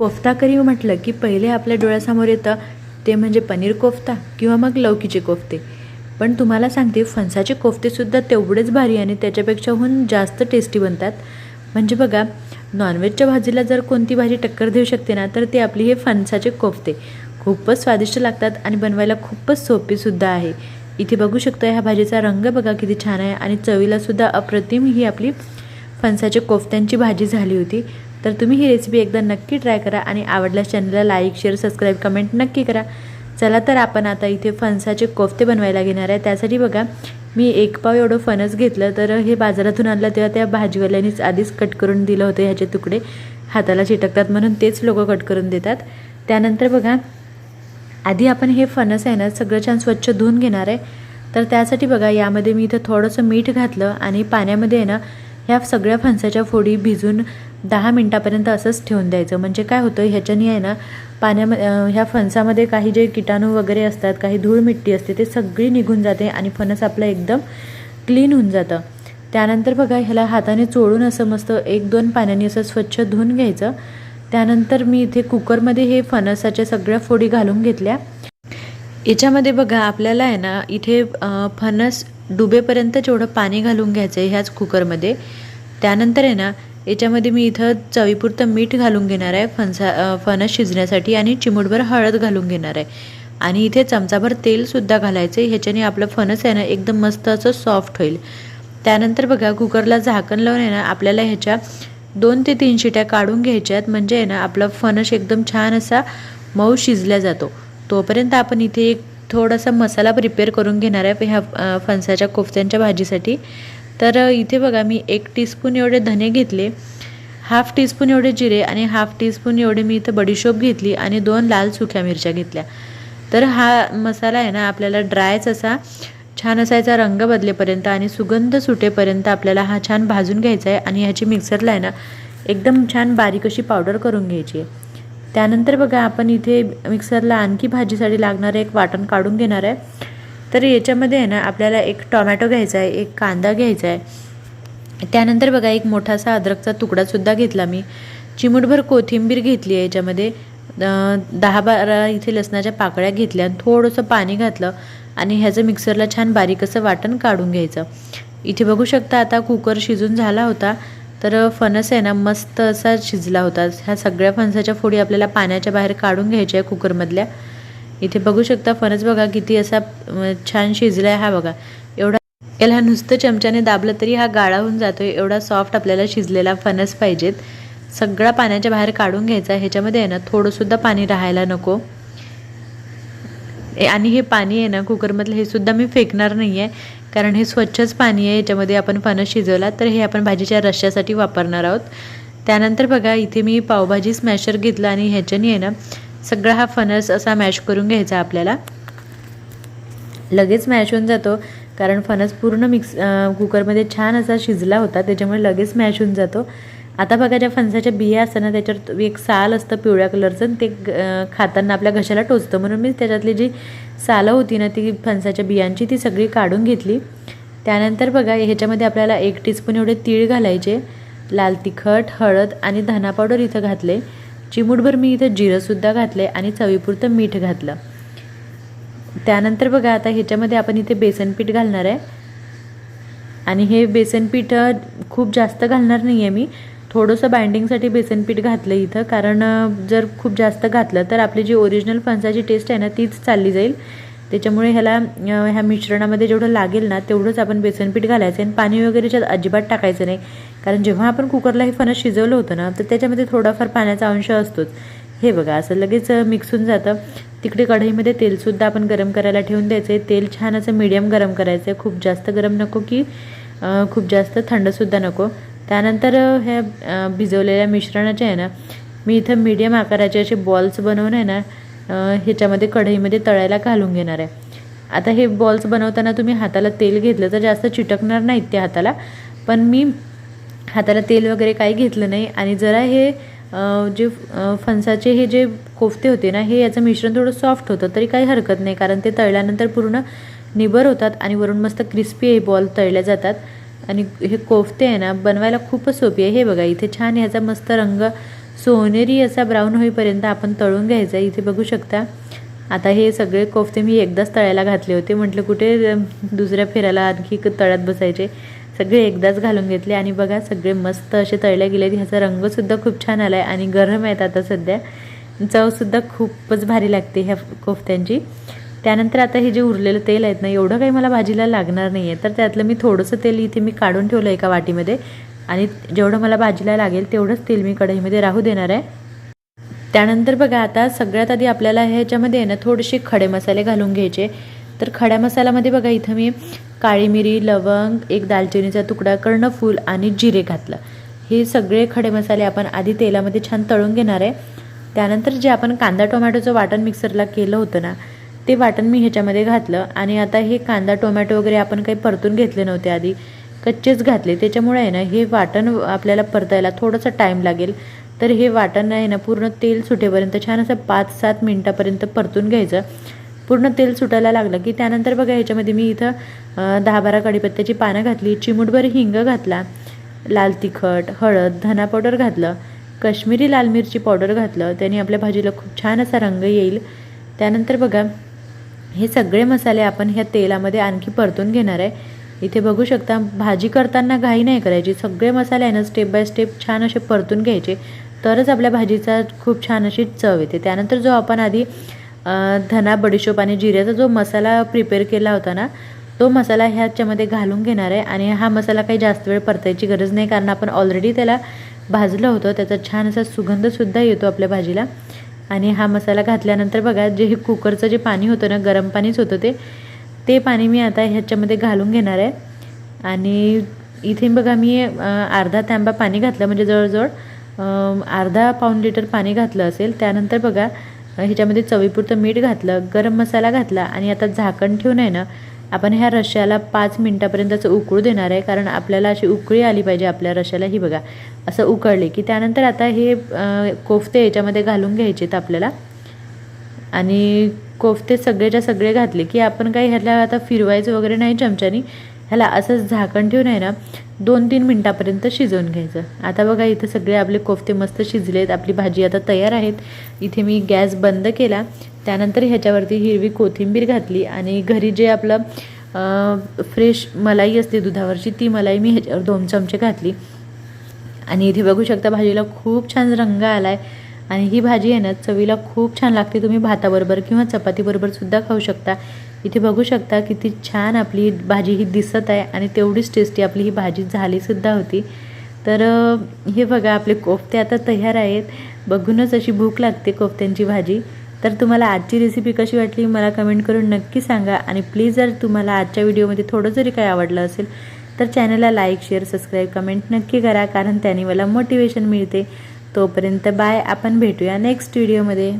कोफ्ता करी म्हटलं की पहिले आपल्या डोळ्यासमोर येतं ते म्हणजे पनीर कोफ्ता किंवा मग लौकीचे कोफ्ते. पण तुम्हाला सांगते फणसाचे कोफ्तेसुद्धा तेवढेच भारी आणि त्याच्यापेक्षाहून जास्त टेस्टी बनतात. म्हणजे बघा नॉनव्हेजच्या भाजीला जर कोणती भाजी टक्कर देऊ शकते ना तर ते आपली हे फणसाचे कोफ्ते. खूपच स्वादिष्ट लागतात आणि बनवायला खूपच सोपीसुद्धा आहे. इथे बघू शकता ह्या भाजीचा रंग बघा किती छान आहे आणि चवीलासुद्धा अप्रतिम ही आपली फणसाच्या कोफ्त्यांची भाजी झाली होती. तर तुम्ही ही रेसिपी एकदा नक्की ट्राय करा आणि आवडल्यास चॅनलला लाईक शेअर सबस्क्राईब कमेंट नक्की करा. चला तर आपण आता इथे फणसाचे कोफ्ते बनवायला घेणार आहे. त्यासाठी बघा मी एक पाव एवढं फणस घेतलं तर हे बाजारातून आणलं तेव्हा त्या भाजीवाल्यांनीच आधीच कट करून दिलं होतं ह्याचे तुकडे. हाताला चिटकतात म्हणून तेच लोक कट करून देतात. त्यानंतर बघा आधी आपण हे फणस आहे ना सगळं छान स्वच्छ धुवून घेणार आहे. तर त्यासाठी बघा यामध्ये मी इथं थोडंसं मीठ घातलं आणि पाण्यामध्ये आहे ना ह्या सगळ्या फणसाच्या फोडी भिजून दहा मिनटापर्यंत असंच ठेवून द्यायचं. म्हणजे काय होतं ह्याच्यानी आहे ना पाण्यामध्ये ह्या फणसामध्ये काही जे किटाणू वगैरे असतात काही धूळ मिट्टी असते ते सगळी निघून जाते आणि फणस आपलं एकदम क्लीन होऊन जातं. त्यानंतर बघा ह्याला हाताने चोळून असं मस्त एक दोन पाण्याने असं स्वच्छ धुवून घ्यायचं. त्यानंतर मी इथे कुकरमध्ये हे फणसाच्या सगळ्या फोडी घालून घेतल्या. याच्यामध्ये बघा आपल्याला आहे ना इथे फणस डुबेपर्यंत जेवढं पाणी घालून घ्यायचं आहे ह्याच कुकरमध्ये. त्यानंतर आहे ना याच्यामध्ये मी इथं चवीपुरतं मीठ घालून घेणार आहे फणसा फणस शिजण्यासाठी आणि चिमूटभर हळद घालून घेणार आहे. आणि इथे चमचाभर तेलसुद्धा घालायचं आहे ह्याच्याने आपलं फणस आहे ना एकदम मस्त असं सॉफ्ट होईल. त्यानंतर बघा कुकरला झाकण लावून आहे ना आपल्याला ह्याच्या दोन ते तीन शिट्या काढून घ्यायच्यात म्हणजे आहे ना आपला फणस एकदम छान असा मऊ शिजला जातो. तोपर्यंत आपण इथे एक थोडासा मसाला प्रिपेअर करून घेणार आहे ह्या फणसाच्या कोफ्त्यांच्या भाजीसाठी. तर इथे बघा मी एक टीस्पून एवढे धने घेतले हाफ टीस्पून एवढे जिरे आणि हाफ टीस्पून एवढे मी इथं बडीशोप घेतली आणि दोन लाल सुक्या मिरच्या घेतल्या. तर हा मसाला आहे ना आपल्याला ड्रायच असा छान असायचा रंग बदलेपर्यंत आणि सुगंध सुटेपर्यंत आपल्याला हा छान भाजून घ्यायचा आहे आणि ह्याची मिक्सरला आहे ना एकदम छान बारीक अशी पावडर करून घ्यायची आहे. त्यानंतर बघा आपण इथे मिक्सरला आणखी भाजीसाठी लागणारं एक वाटण काढून घेणार आहे. तर याच्यामध्ये आहे ना आपल्याला एक टॉमॅटो घ्यायचा आहे एक कांदा घ्यायचा आहे. त्यानंतर बघा एक मोठासा अद्रकचा तुकडासुद्धा घेतला मी. चिमूटभर कोथिंबीर घेतली आहे याच्यामध्ये. दहा बारा इथे लसणाच्या पाकळ्या घेतल्या आणि थोडंसं पाणी घातलं आणि ह्याचं मिक्सरला छान बारीक असं वाटण काढून घ्यायचं. इथे बघू शकता आता कुकर शिजून झाला होता. तर फणस आहे ना मस्त असा शिजला होता. ह्या सगळ्या फणसाच्या फोडी आपल्याला पाण्याच्या बाहेर काढून घ्यायच्या आहे कुकरमधल्या. इथे बघू शकता फणस बघा किती असा छान शिजला आहे हा बघा. एवढा याला नुसतं चमच्याने दाबलं तरी हा गाळा होऊन जातोय. एवढा सॉफ्ट आपल्याला शिजलेला फणस पाहिजेत. सगळा पाण्याच्या बाहेर काढून घ्यायचा ह्याच्यामध्ये आहे ना थोडंसुद्धा पाणी राहायला नको. आणि हे पाणी आहे ना कुकरमधलं हे सुद्धा मी फेकणार नाही आहे कारण हे स्वच्छच पाणी आहे. याच्यामध्ये आपण फणस शिजवला तर हे आपण भाजीच्या रश्श्यासाठी वापरणार आहोत. त्यानंतर बघा इथे मी पावभाजी स्मॅशर घेतलं आणि ह्याच्याने आहे ना सगळा हा फणस असा मॅश करून घ्यायचा आपल्याला. लगेच मॅश होऊन जातो कारण फणस पूर्ण मिक्स कुकरमध्ये छान असा शिजला होता त्याच्यामुळे लगेच मॅश होऊन जातो. आता बघा ज्या फणसाच्या बिया असताना त्याच्यावर एक साल असतं पिवळ्या कलरचं आणि ते खाताना आपल्या घशाला टोचतं. म्हणून मी त्याच्यातली जी सालं होती ना ती फणसाच्या बियांची ती सगळी काढून घेतली. त्यानंतर बघा ह्याच्यामध्ये आपल्याला एक टीस्पून एवढे तीळ घालायचे. लाल तिखट हळद आणि धना पावडर इथं घातले. चिमूटभर मी इथं जिरंसुद्धा घातले आणि चवीपुरतं मीठ घातलं. त्यानंतर बघा आता ह्याच्यामध्ये आपण इथे बेसन पीठ घालणार आहे. आणि हे बेसन पीठ खूप जास्त घालणार नाही आहे मी. थोडंसं बाइंडिंगसाठी बेसन पीठ घातलं इथं कारण जर खूप जास्त घातलं तर आपली जी ओरिजिनल फणसाची टेस्ट आहे ना तीच चालली जाईल. त्याच्यामुळे ह्याला ह्या मिश्रणामध्ये जेवढं लागेल ना तेवढंच आपण बेसनपीठ घालायचं आणि पाणी वगैरे त्याच्यात अजिबात टाकायचं नाही. कारण जेव्हा आपण कुकरला हे फणस शिजवलं होतं ना तर त्याच्यामध्ये थोडाफार पाण्याचा अंश असतोच. हे बघा असं लगेच मिक्स होऊन जातं. तिकडे कढईमध्ये तेलसुद्धा आपण गरम करायला ठेवून द्यायचं आहे तेल छान असं मीडियम गरम करायचं आहे खूप जास्त गरम नको की खूप जास्त थंडसुद्धा नको. त्यानंतर ह्या भिजवलेल्या मिश्रणाचे आहे ना मी इथं मीडियम आकाराचे असे बॉल्स बनवून आहे ना ह्याच्यामध्ये कढईमध्ये तळायला घालून घेणार आहे. आता हे बॉल्स बनवताना तुम्ही हाताला तेल घेतलं तर जास्त चिटकणार नाहीत ते हाताला. पण मी हाताला तेल वगैरे काही घेतलं नाही आणि जरा हे जे फणसाचे हे जे कोफते होते ना हे याचं मिश्रण थोडं सॉफ्ट होतं तरी काही हरकत नाही कारण ते तळल्यानंतर पूर्ण निबर होतात आणि वरून मस्त क्रिस्पी हे बॉल तळले जातात. आणि हे कोफते आहे ना बनवायला खूपच सोपी आहे. हे बघा इथे छान ह्याचा मस्त रंग सोनेरी असा ब्राऊन होईपर्यंत आपण तळून घ्यायचा. इथे बघू शकता आता हे सगळे कोफ्ते मी एकदाच तळायला घातले होते. म्हटलं कुठे दुसऱ्या फेऱ्याला आणखी तळ्यात बसायचे. सगळे एकदाच घालून घेतले. आणि बघा सगळे मस्त असे तळले गेले ह्याचा रंगसुद्धा खूप छान आला आहे आणि गरम आहेत आता सध्या. चवसुद्धा खूपच भारी लागते ह्या कोफ्त्यांची. त्यानंतर आता हे जे उरलेलं तेल आहेत ना एवढं काही मला भाजीला लागणार नाही आहे तर त्यातलं मी थोडंसं तेल इथे मी काढून ठेवलं एका वाटीमध्ये. आणि जेवढं मला भाजीला लागेल तेवढंच तेल मी कढईमध्ये राहू देणार आहे. त्यानंतर बघा आता सगळ्यात आधी आपल्याला ह्याच्यामध्ये आहे ना थोडेसे खडे मसाले घालून घ्यायचे. तर खड्या मसाल्यामध्ये बघा इथं मी काळी मिरी लवंग एक दालचिनीचा तुकडा कर्णफूल आणि जिरे घातलं. हे सगळे खडे मसाले आपण आधी तेलामध्ये छान तळून घेणार आहे. त्यानंतर जे आपण कांदा टोमॅटोचं वाटण मिक्सरला केलं होतं ना ते वाटण मी ह्याच्यामध्ये घातलं. आणि आता हे कांदा टोमॅटो वगैरे आपण काही परतून घेतले नव्हते आधी. कच्चेच घातले. त्याच्यामुळे आहे ना हे वाटण आपल्याला परतायला थोडंसं टाईम लागेल. तर हे वाटण आहे ना पूर्ण तेल सुटेपर्यंत छान असं पाच सात मिनटापर्यंत परतून घ्यायचं. पूर्ण तेल सुटायला लागलं की त्यानंतर बघा ह्याच्यामध्ये मी इथं दहा बारा कडीपत्त्याची पानं घातली चिमूटभर हिंग घातला लाल तिखट हळद धना पावडर घातलं कश्मीरी लाल मिरची पावडर घातलं त्याने आपल्या भाजीला खूप छान असा रंग येईल. त्यानंतर बघा हे सगळे मसाले आपण ह्या तेलामध्ये आणखी परतून घेणार आहे. इथे बघू शकता भाजी करताना घाई नाही करायची. सगळे मसाले आहे ना स्टेप बाय स्टेप छान असे परतून घ्यायचे. तरच आपल्या भाजीचा खूप छान अशी चव येते. त्यानंतर जो आपण आधी धना बडीशोप आणि जिऱ्याचा जो मसाला प्रिपेअर केला होता ना तो मसाला ह्याच्यामध्ये घालून घेणार आहे आणि हा मसाला काही जास्त वेळ परतायची गरज नाही कारण आपण ऑलरेडी त्याला भाजलं होतं. त्याचा छान असा सुगंधसुद्धा येतो आपल्या भाजीला. आणि हा मसाला घातल्यानंतर बघा जे हे कुकरचं जे पाणी होतं ना गरम पाणीच होतं ते ते पाणी मी आता ह्याच्यामध्ये घालून घेणार आहे. आणि इथे बघा मी अर्धा तांबा पाणी घातलं म्हणजे जवळजवळ अर्धा पाऊण लिटर पाणी घातलं असेल. त्यानंतर बघा ह्याच्यामध्ये चवीपुरतं मीठ घातलं गरम मसाला घातला आणि आता झाकण ठेवून आहे ना आपण ह्या रश्श्याला पाच मिनटापर्यंतचं उकळू देणार आहे. कारण आपल्याला अशी उकळी आली पाहिजे आपल्या रश्याला ही बघा असं उकळले की त्यानंतर आता हे कोफते याच्यामध्ये घालून घ्यायचेत आपल्याला. आणि कोफ्ते सगळेच्या सगळे घातले की आपण काही ह्याला आता फिरवायचं वगैरे नाही चमच्यानी ह्याला असंच झाकण ठेवून आहे ना दोन तीन मिनटापर्यंत शिजवून घ्यायचं. आता बघा इथं सगळे आपले कोफ्ते मस्त शिजलेत आपली भाजी आता तयार आहेत. इथे मी गॅस बंद केला त्यानंतर ह्याच्यावरती हिरवी कोथिंबीर घातली आणि घरी जे आपलं फ्रेश मलाई असते दुधावरची ती मलाई मी ह्याच्यावर दोन चमचे घातली. आणि इथे बघू शकता भाजीला खूप छान रंग आला आहे आणि ही भाजी आहे ना चवीला खूप छान लागते. तुम्ही भाताबरोबर किंवा चपातीबरोबर सुद्धा खाऊ शकता. इथे बघू शकता किती छान आपली भाजी ही दिसत आहे आणि तेवढीच टेस्टी आपली ही भाजी झालीसुद्धा होती. तर हे बघा आपले कोफ्ते आता तयार आहेत. बघूनच अशी भूक लागते कोफ्त्यांची भाजी. तर तुम्हाला आजची रेसिपी कशी वाटली मला कमेंट करून नक्की सांगा. आणि प्लीज जर तुम्हाला आजच्या व्हिडिओमध्ये थोडं जरी काय आवडलं असेल तर चॅनलला लाईक शेअर सबस्क्राईब कमेंट नक्की करा. कारण त्याने मला मोटिवेशन मिळते. तोपर्यंत बाय आपण भेटूया नेक्स्ट व्हिडिओमध्ये